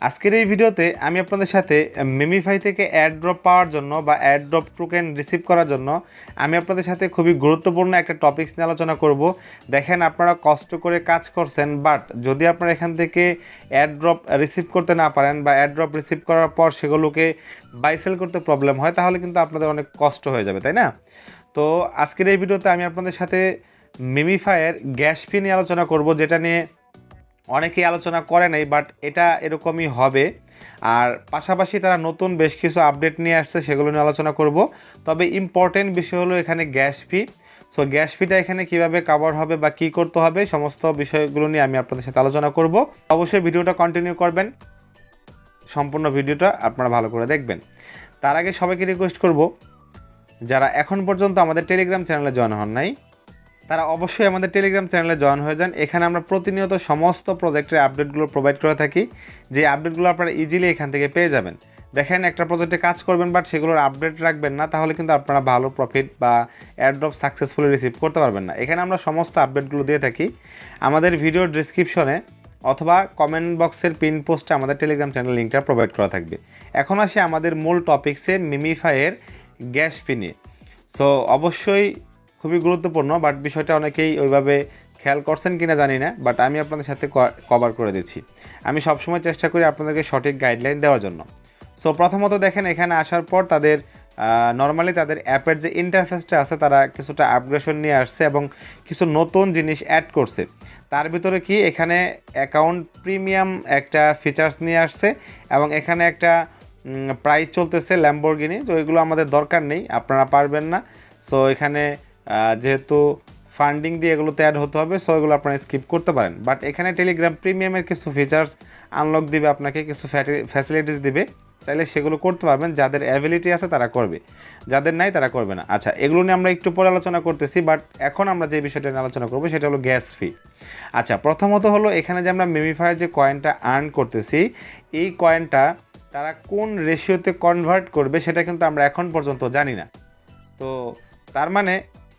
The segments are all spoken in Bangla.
আজকের এই ভিডিওতে আমি আপনাদের সাথে মেমিফাই থেকে অ্যাড ড্রপ পাওয়ার জন্য বা অ্যাড ড্রপ টোকেন রিসিভ করার জন্য আমি আপনাদের সাথে খুবই গুরুত্বপূর্ণ একটা টপিকস নিয়ে আলোচনা করব। দেখেন আপনারা কষ্ট করে কাজ করছেন বাট যদি আপনারা এখান থেকে অ্যাড ড্রপ রিসিভ করতে না পারেন বা অ্যাড ড্রপ রিসিভ করার পর সেগুলোকে বাইসেল করতে প্রবলেম হয়, তাহলে কিন্তু আপনাদের অনেক কষ্ট হয়ে যাবে, তাই না? তো আজকের এই ভিডিওতে আমি আপনাদের সাথে মেমিফায়ের গ্যাস ফি নিয়ে আলোচনা করব, যেটা নিয়ে অনেকেই আলোচনা করে নাই বাট এটা এরকমই হবে। আর পাশাপাশি তারা নতুন বেশ কিছু আপডেট নিয়ে আসছে, সেগুলো নিয়ে আলোচনা করব। তবে ইম্পর্টেন্ট বিষয় হলো এখানে গ্যাস ফি সো গ্যাস ফিটা এখানে কীভাবে কাভার হবে বা কি করতে হবে, সমস্ত বিষয়গুলো নিয়ে আমি আপনাদের সাথে আলোচনা করব। অবশ্যই ভিডিওটা কন্টিনিউ করবেন। সম্পূর্ণ ভিডিওটা আপনারা ভালো করে দেখবেন। তার আগে সবাইকে রিকোয়েস্ট করব, যারা এখন পর্যন্ত আমাদের টেলিগ্রাম চ্যানেলে জয়েন হন নাই তারা অবশ্যই আমাদের টেলিগ্রাম চ্যানেলে জয়েন হয়ে যান। এখানে আমরা প্রতিনিয়ত সমস্ত প্রজেক্টের আপডেটগুলো প্রোভাইড করে থাকি। যে আপডেটগুলো আপনারা ইজিলি এখান থেকে পেয়ে যাবেন। দেখেন, একটা প্রজেক্টে কাজ করবেন বাট সেগুলোর আপডেট রাখবেন না, তাহলে কিন্তু আপনারা ভালো প্রফিট বা অ্যাড্রপ সাকসেসফুলি রিসিভ করতে পারবেন না। এখানে আমরা সমস্ত আপডেটগুলো দিয়ে থাকি। আমাদের ভিডিওর ডিসক্রিপশনে অথবা কমেন্ট বক্সের পিন পোস্টে আমাদের টেলিগ্রাম চ্যানেল লিঙ্কটা প্রোভাইড করা থাকবে। এখন আসি আমাদের মূল টপিক্সে মিমিফাইয়ের গ্যাস ফি নিয়ে সো অবশ্যই খুবই গুরুত্বপূর্ণ বাট বিষয়টা অনেকেই ওইভাবে খেয়াল করছেন কিনা জানি না বাট আমি আপনাদের সাথে কভার করে দিচ্ছি। আমি সবসময় চেষ্টা করি আপনাদেরকে সঠিক গাইডলাইন দেওয়ার জন্য। সো প্রথমত দেখেন, এখানে আসার পর তাদের নর্মালি তাদের অ্যাপের যে ইন্টারফেসটা আছে, তারা কিছুটা আপগ্রেশন নিয়ে আসছে এবং কিছু নতুন জিনিস অ্যাড করছে। তার ভিতরে কি, এখানে অ্যাকাউন্ট প্রিমিয়াম একটা ফিচার্স নিয়ে আসছে এবং এখানে একটা প্রাইস চলতেছে ল্যাম্বরগিনি তো এগুলো আমাদের দরকার নেই, আপনারা পারবেন না। সো এখানে যেহেতু ফান্ডিং দিয়ে এগুলোতে অ্যাড হতে হবে সো এগুলো আপনারা স্কিপ করতে পারেন। বাট এখানে টেলিগ্রাম প্রিমিয়ামের কিছু ফিচার্স আনলক দিবে, আপনাকে কিছু ফ্যাসিলিটিস দিবে। তাহলে সেগুলো করতে পারবেন, যাদের অ্যাবিলিটি আছে তারা করবে। যাদের নাই তারা করবে না। আচ্ছা এগুলো নিয়ে আমরা একটু পরে আলোচনা করতেছি বাট এখন আমরা যে বিষয়টা নিয়ে আলোচনা করব, সেটা হলো গ্যাস ফি আচ্ছা প্রথমত হলো এখানে যে আমরা মেমিফায়ার যে কয়েনটা আর্ন করতেছি, এই কয়েনটা তারা কোন রেশিওতে কনভার্ট করবে, সেটা কিন্তু আমরা এখন পর্যন্ত জানি না। তো তার মানে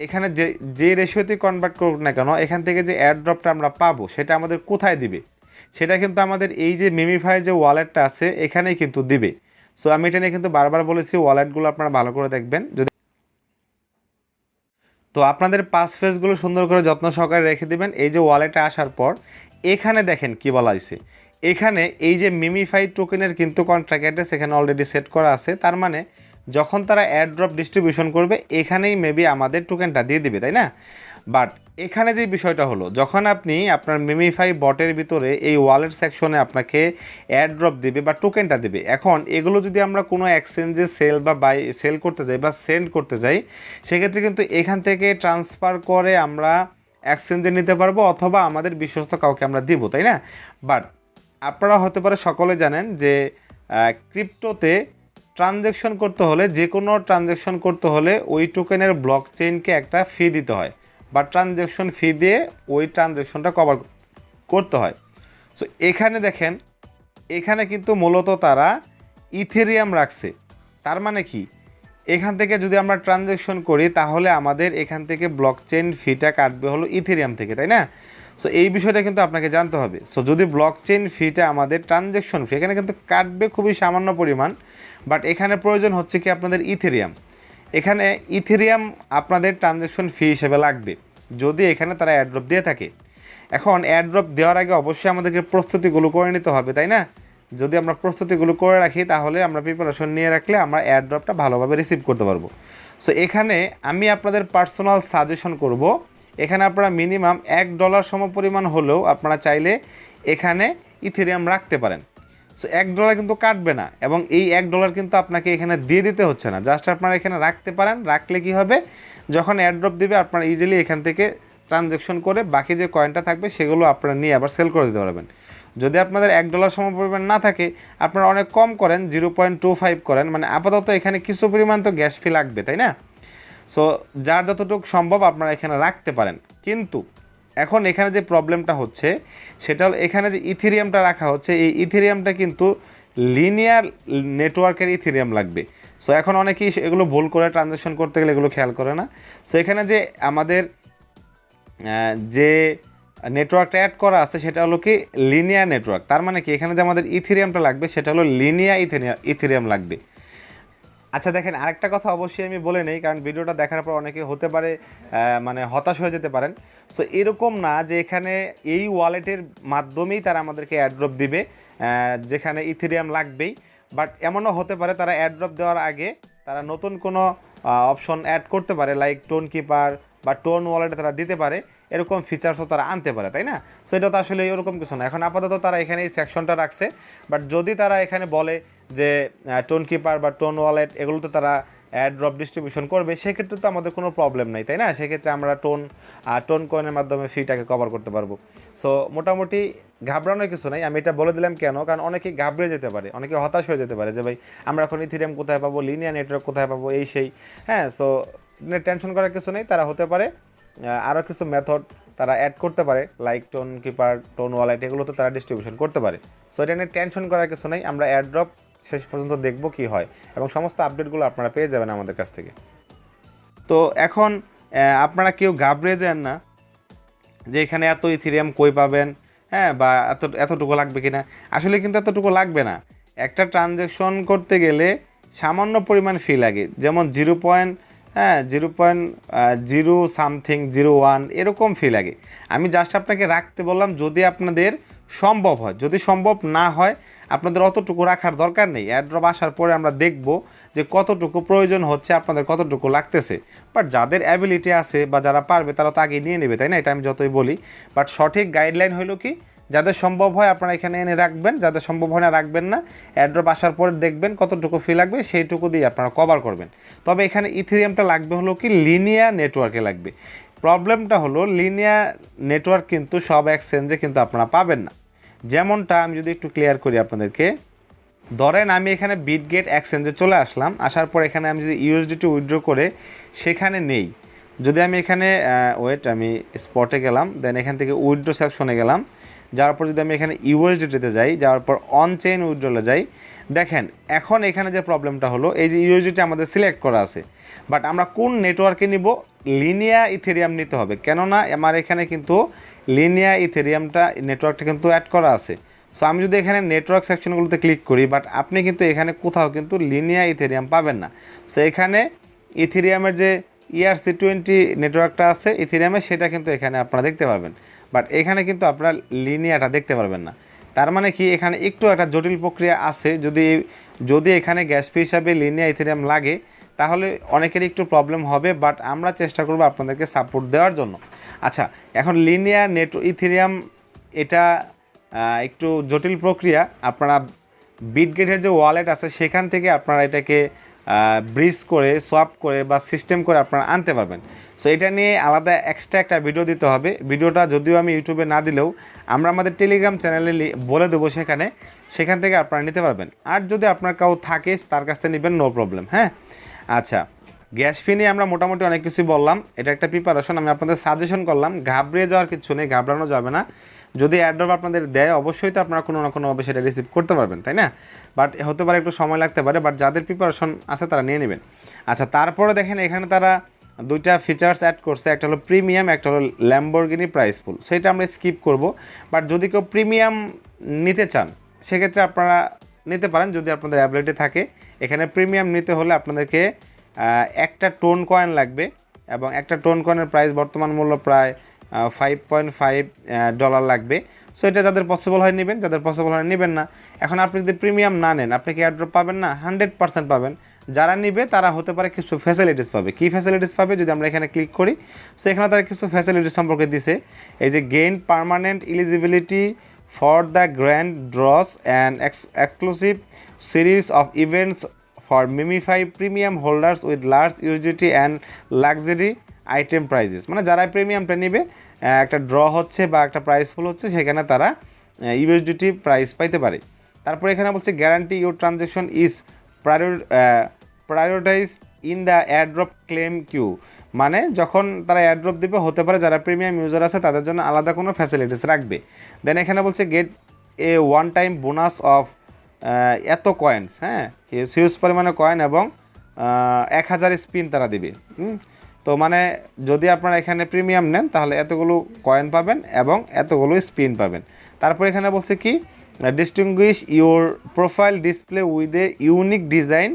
এখানে যে যে রেশিওতে কনভার্ট করুক না কেন, এখান থেকে যে অ্যাড ড্রপটা আমরা পাবো, সেটা আমাদের কোথায় দিবে? সেটা কিন্তু আমাদের এই যে মেমিফায়ের যে ওয়ালেটটা আছে, এখানেই কিন্তু দিবে। সো আমি এটা নিয়ে কিন্তু বারবার বলেছি ওয়ালেটগুলো আপনারা ভালো করে দেখবেন। যদি তো আপনাদের পাস ফেসগুলো সুন্দর করে যত্ন সহকারে রেখে দিবেন। এই যে ওয়ালেটে আসার পর, এখানে দেখেন কি বলা হয়েছে। এখানে এই যে মিমিফাই টোকেনের কিন্তু কন্ট্রাক্ট অ্যাড্রেস এখানে অলরেডি সেট করা আছে। তার মানে যখন তারা অ্যাড ড্রপ ডিস্ট্রিবিউশন করবে, এখানেই মেবি আমাদের টোকেনটা দিয়ে দিবে, তাই না? বাট এখানে যে বিষয়টা হলো, যখন আপনি আপনার মেমিফাই বটের ভিতরে এই ওয়ালেট সেকশনে আপনাকে অ্যাড ড্রপ দিবে বা টোকেনটা দিবে, এখন এগুলো যদি আমরা কোনো এক্সচেঞ্জে সেল বা বাই সেল করতে যাই বা সেন্ড করতে যাই, সেক্ষেত্রে কিন্তু এখান থেকে ট্রান্সফার করে আমরা এক্সচেঞ্জে নিতে পারব অথবা আমাদের বিশ্বস্ত কাউকে আমরা দিব, তাই না? বাট আপনারা হতে পারে সকলে জানেন যে ক্রিপ্টোতে ট্রানজ্যাকশন করতে হলে, যে কোনো ট্রানজ্যাকশন করতে হলে ওই টোকেনের ব্লক চেইনকে একটা ফি দিতে হয়। বা ট্রানজ্যাকশন ফি দিয়ে ওই ট্রানজ্যাকশনটা কভার করতে হয়। সো এখানে দেখেন, এখানে কিন্তু মূলত তারা ইথেরিয়াম রাখছে। তার মানে কি? এখান থেকে যদি আমরা ট্রানজ্যাকশন করি, তাহলে আমাদের এখান থেকে ব্লক চেইন ফিটা কাটবে হলো ইথেরিয়াম থেকে, তাই না? সো এই বিষয়টা কিন্তু আপনাকে জানতে হবে। সো যদি ব্লক চেইন ফিটা আমাদের ট্রানজ্যাকশন ফি এখানে কিন্তু কাটবে খুবই সামান্য পরিমাণ। বাট এখানে প্রয়োজন হচ্ছে কি আপনাদের ইথেরিয়াম। এখানে ইথেরিয়াম আপনাদের ট্রানজ্যাকশন ফি হিসেবে লাগবে। যদি এখানে তারা অ্যাড্রপ দিয়ে থাকে। এখন অ্যাড্রপ দেওয়ার আগে অবশ্যই আমাদেরকে প্রস্তুতিগুলো করে নিতে হবে, তাই না? যদি আমরা প্রস্তুতিগুলো করে রাখি, তাহলে আমরা প্রিপারেশন নিয়ে রাখলে আমরা অ্যাড্রপটা ভালোভাবে রিসিভ করতে পারব। সো এখানে আমি আপনাদের পার্সোনাল সাজেশন করব। এখানে আপনারা মিনিমাম এক ডলার সম পরিমাণ হলেও আপনারা চাইলে এখানে ইথেরিয়াম রাখতে পারেন। সো এক ডলার কিন্তু কাটবে না এবং এই এক ডলার কিন্তু আপনাকে এখানে দিয়ে দিতে হচ্ছে না। জাস্ট আপনারা এখানে রাখতে পারেন, রাখলে কি হবে? যখন অ্যাড্রপ দিবে, আপনারা ইজিলি এখান থেকে ট্রানজ্যাকশন করে বাকি যে কয়েনটা থাকবে, সেগুলো আপনারা নিয়ে আবার সেল করে দিতে পারবেন। যদি আপনাদের এক ডলার সম পরিমাণ না থাকে, আপনারা অনেক কম করেন জিরো পয়েন্ট টু ফাইভ করেন। মানে আপাতত এখানে কিছু পরিমাণ তো গ্যাস ফি লাগবে, তাই না? সো যার যতটুকু সম্ভব আপনারা এখানে রাখতে পারেন। কিন্তু এখন এখানে যে প্রবলেমটা হচ্ছে, সেটা হলো এখানে যে ইথেরিয়ামটা রাখা হচ্ছে, এই ইথেরিয়ামটা কিন্তু লিনিয়ার নেটওয়ার্কের ইথেরিয়াম লাগবে। সো এখন অনেকেই এগুলো ভুল করে ট্রানজ্যাকশন করতে গেলে এগুলো খেয়াল করে না। সো এখানে যে আমাদের যে নেটওয়ার্কটা অ্যাড করা আছে, সেটা হলো কি লিনিয়ার নেটওয়ার্ক তার মানে কি? এখানে যে আমাদের ইথেরিয়ামটা লাগবে, সেটা হলো লিনিয়া ইথেরিয়াম ইথেরিয়াম লাগবে। আচ্ছা দেখেন, আরেকটা কথা অবশ্যই আমি বলে নেই, কারণ ভিডিওটা দেখার পর অনেকে হতে পারে মানে হতাশ হয়ে যেতে পারেন। সো এরকম না যে এখানে এই ওয়ালেটের মাধ্যমেই তারা আমাদেরকে অ্যাড্রপ দিবে যেখানে ইথেরিয়াম লাগবেই। বাট এমনও হতে পারে, তারা অ্যাড্রপ দেওয়ার আগে তারা নতুন কোনো অপশন অ্যাড করতে পারে লাইক টোন কিপার বা টোন ওয়ালেটে তারা দিতে পারে। এরকম ফিচার্সও তারা আনতে পারে, তাই না? সো এটা তো আসলে এরকম কিছু না। এখন আপাতত তারা এখানে এই সেকশনটা রাখছে। বাট যদি তারা এখানে বলে যে টোন কিপার বা টোন ওয়ালেট এগুলোতে তারা অ্যাড ড্রপ ডিস্ট্রিবিউশন করবে, সেক্ষেত্রে তো আমাদের কোনো প্রবলেম নেই, তাই না? সেক্ষেত্রে আমরা টোন টোন কয়েনের মাধ্যমে ফিটাকে কভার করতে পারব। সো মোটামুটি ঘাবড়ানোর কিছু নাই। আমি এটা বলে দিলাম কেন? কারণ অনেকে ঘাবড়ে যেতে পারে, অনেকে হতাশ হয়ে যেতে পারে যে, ভাই, আমরা এখন ইথিরিয়াম কোথায় পাবো? লিনিয়ার নেটওয়ার্ক কোথায় পাবো? এই সেই। হ্যাঁ সো টেনশন করার কিছু নেই, তারা হতে পারে। আরও কিছু মেথড তারা অ্যাড করতে পারে like Tonkeeper Ton wallet এগুলোতে তারা ডিস্ট্রিবিউশন করতে পারে। সো এটা নিয়ে টেনশন করার কিছু নেই, আমরা অ্যাড্রপ শেষ পর্যন্ত দেখব কি হয়। এবং সমস্ত আপডেটগুলো আপনারা পেয়ে যাবেন আমাদের কাছ থেকে। তো এখন আপনারা কেউ ঘাবড়ে যান না যে এখানে এত ইথিরিয়াম কই পাবেন হ্যাঁ বা এত, এতটুকু লাগবে কি না আসলে কিন্তু এতটুকু লাগবে না। একটা ট্রানজ্যাকশন করতে গেলে সামান্য পরিমাণ ফি লাগে। যেমন জিরো পয়েন্ট হ্যাঁ zero point zero something, zero one, এরকম ফি লাগে। আমি জাস্ট আপনাকে রাখতে বললাম, যদি আপনাদের সম্ভব হয়। যদি সম্ভব না হয় আপনাদের অতটুকু রাখার দরকার নেই। অ্যাড্রপ আসার পরে আমরা দেখব যে কতটুকু প্রয়োজন হচ্ছে, আপনাদের কতটুকু লাগতেছে। বাট যাদের অ্যাবিলিটি আছে বা যারা পারবে, তারা তো আগে নিয়ে নেবে, তাই না? এটা আমি যতই বলি। বাট সঠিক গাইডলাইন হলো কি, যাদের সম্ভব হয় আপনারা এখানে এনে রাখবেন, যাদের সম্ভব হয় না রাখবেন না। অ্যাড্রপ আসার পরে দেখবেন কতটুকু ফি লাগবে, সেইটুকু দিয়ে আপনারা কভার করবেন। তবে এখানে ইথেরিয়ামটা লাগবে হলো কি লিনিয়া নেটওয়ার্কে লাগবে। প্রবলেমটা হলো লিনিয়া নেটওয়ার্ক কিন্তু সব এক্সচেঞ্জে কিন্তু আপনারা পাবেন না। যেমনটা আমি যদি একটু ক্লিয়ার করি আপনাদেরকে, ধরেন আমি এখানে বিটগেট এক্সচেঞ্জে চলে আসলাম, আসার পর এখানে আমি যদি ইউএসডিটি উইথড্র করে সেখানে নেই। যদি আমি এখানে ওয়েট আমি স্পটে গেলাম দেন এখান থেকে উইথড্র সেকশনে গেলাম, যাওয়ার পর যদি আমি এখানে ইউএসডিটিতে যাই, যাওয়ার পর অন চেইন যাই, দেখেন এখন এখানে যে প্রবলেমটা হলো, এই যে ইউএসডিটি আমাদের সিলেক্ট করা আছে। বাট আমরা কোন নেটওয়ার্কে নিব? লিনিয়া ইথেরিয়াম নিতে হবে। কেননা আমার এখানে কিন্তু লিনিয়া ইথেরিয়ামটা নেটওয়ার্কটা কিন্তু অ্যাড করা আছে। সো আমি যদি এখানে নেটওয়ার্ক সেকশনগুলোতে ক্লিক করি বাট আপনি কিন্তু এখানে কোথাও কিন্তু লিনিয়া ইথেরিয়াম পাবেন না। সো এখানে ইথেরিয়ামের যে ইআরসি টোয়েন্টি নেটওয়ার্কটা আছে, ইথেরিয়ামে সেটা কিন্তু এখানে আপনারা দেখতে পাবেন বাট এখানে কিন্তু আপনারা লিনিয়াটা দেখতে পারবেন না। তার মানে কি, এখানে একটু একটা জটিল প্রক্রিয়া আছে। যদি যদি এখানে গ্যাস ফি হিসাবে লিনিয়া ইথেরিয়াম লাগে, তাহলে অনেকেরই একটু প্রবলেম হবে বাট আমরা চেষ্টা করব আপনাদেরকে সাপোর্ট দেওয়ার জন্য। আচ্ছা এখন লিনিয়ার নেট ইথেরিয়াম এটা একটু জটিল প্রক্রিয়া। আপনারা বিটগেটের যে ওয়ালেট আছে, সেখান থেকে আপনারা এটাকে ব্রিজ করে সোয়াপ করে বা সিস্টেম করে আপনারা আনতে পারবেন। সো এটা নিয়ে আলাদা এক্সট্রা একটা ভিডিও দিতে হবে। ভিডিওটা যদিও আমি ইউটিউবে না দিলেও, আমরা আমাদের টেলিগ্রাম চ্যানেলে বলে দেবো সেখানে। সেখান থেকে আপনারা নিতে পারবেন। আর যদি আপনার কাউ থাকে, তার কাছ থেকে নেবেন নো প্রবলেম হ্যাঁ? আচ্ছা গ্যাস ফি নিয়ে আমরা মোটামুটি অনেক কিছুই বললাম। এটা একটা প্রিপারেশন আমি আপনাদের সাজেশন করলাম। ঘাবড়িয়ে যাওয়ার কিছু নেই, ঘাবড়ানো যাবে না। যদি অ্যাড্রপ আপনাদের দেয়, অবশ্যই তো আপনারা কোনো না কোনোভাবে সেটা রিসিভ করতে পারবেন, তাই না? বাট হতে পারে একটু সময় লাগতে পারে বাট যাদের প্রিপারেশন আছে তারা নিয়ে নেবেন। আচ্ছা তারপরে দেখেন, এখানে তারা দুইটা ফিচার্স অ্যাড করছে। একটা হলো প্রিমিয়াম একটা হলো ল্যাম্বরগিনি প্রাইস ফুল সেটা আমরা স্কিপ করব। বাট যদি কেউ প্রিমিয়াম নিতে চান, সেক্ষেত্রে আপনারা নিতে পারেন। যদি আপনাদের অ্যাবিলিটি থাকে, এখানে প্রিমিয়াম নিতে হলে আপনাদেরকে একটা টোন কয়েন লাগবে এবং একটা টোন কয়েনের প্রাইস বর্তমান মূল্য প্রায় ফাইভ পয়েন্ট ফাইভ ডলার লাগবে। সো এটা যাদের পসিবল হয় নেবেন, যাদের পসিবল হয় নেবেন না। এখন আপনি যদি প্রিমিয়াম না নেন, আপনি কি অ্যাড্রপ পাবেন না? হান্ড্রেড পার্সেন্ট পাবেন। যারা নিবে, তারা হতে পারে কিছু ফ্যাসিলিটিস পাবে। কী ফ্যাসিলিটিস পাবে? যদি আমরা এখানে ক্লিক করি সো এখানে তারা কিছু ফ্যাসিলিটিস সম্পর্কে দিছে। এই যে gain permanent eligibility for the grand draws and exclusive series of events for Memefi premium holders with large UGT and luxury item prizes মানে যারা প্রিমিয়ামটা নেবে একটা ড্র হচ্ছে বা একটা প্রাইস ফুল হচ্ছে, সেখানে তারা ইউএসডিটি প্রাইস পাইতে পারে। তারপরে এখানে বলছে guarantee your transaction is prio prioritized in the airdrop claim queue মানে যখন তারা অ্যাড্রপ দিবে, হতে পারে যারা প্রিমিয়াম ইউজার আছে, তাদের জন্য আলাদা কোনো ফ্যাসিলিটিস রাখবে। দেন এখানে বলছে get a one time bonus of এত কয়েন্স হ্যাঁ? হিউজ পরিমাণে কয়েন এবং এক হাজার স্পিন তারা দিবে তো মানে যদি আপনারা এখানে প্রিমিয়াম নেন, তাহলে এতগুলো কয়েন পাবেন এবং এতগুলো স্পিন পাবেন। তারপর এখানে বলছে কি distinguish your profile display with a unique design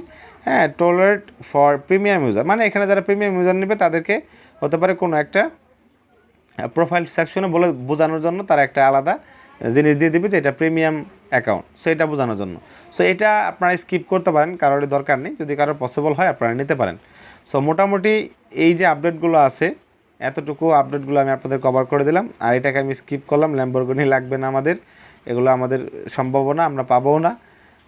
হ্যাঁ টোলারেট ফর প্রিমিয়াম ইউজার মানে এখানে যারা প্রিমিয়াম ইউজার নেবে, তাদেরকে হতে পারে কোনো একটা প্রোফাইল সেকশনে বলে বোঝানোর জন্য তারা একটা আলাদা জিনিস দিয়ে দিবে যে এটা প্রিমিয়াম অ্যাকাউন্ট। সো এটা বোঝানোর জন্য। সো এটা আপনারা স্কিপ করতে পারেন কারোর দরকার নেই। যদি কারোর পসিবল হয়, আপনারা নিতে পারেন। সো মোটামুটি এই যে আপডেটগুলো আছে, এতটুকু আপডেটগুলো আমি আপনাদের কভার করে দিলাম। আর এটাকে আমি স্কিপ করলাম ল্যাম্বরগনি লাগবে না আমাদের। এগুলো আমাদের সম্ভব না, আমরা পাবও না।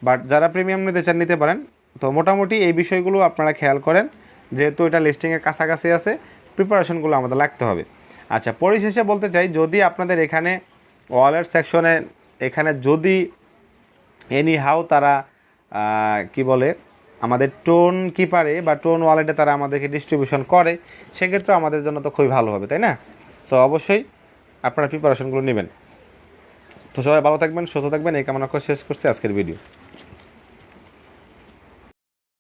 বাট যারা প্রিমিয়াম নিতে চান, নিতে পারেন। তো, মোটামুটি এই বিষয়গুলো আপনারা খেয়াল করেন। যেহেতু এটা লিস্টিংয়ের কাছাকাছি আছে প্রিপারেশনগুলো আমাদের লাগতে হবে। আচ্ছা পরিশেষে বলতে চাই, যদি আপনাদের এখানে ওয়ালেট সেকশনে এখানে যদি এনি হাও তারা কি বলে, আমাদের টোন কিপারে বা টোন ওয়ালেটে তারা আমাদেরকে ডিস্ট্রিবিউশন করে, সেক্ষেত্রে আমাদের জন্য তো খুবই ভালো হবে, তাই না? সো অবশ্যই আপনারা প্রিপারেশনগুলো নেবেন। তো সবাই ভালো থাকবেন, সুস্থ থাকবেন, এই কামনা করে শেষ করছি আজকের ভিডিও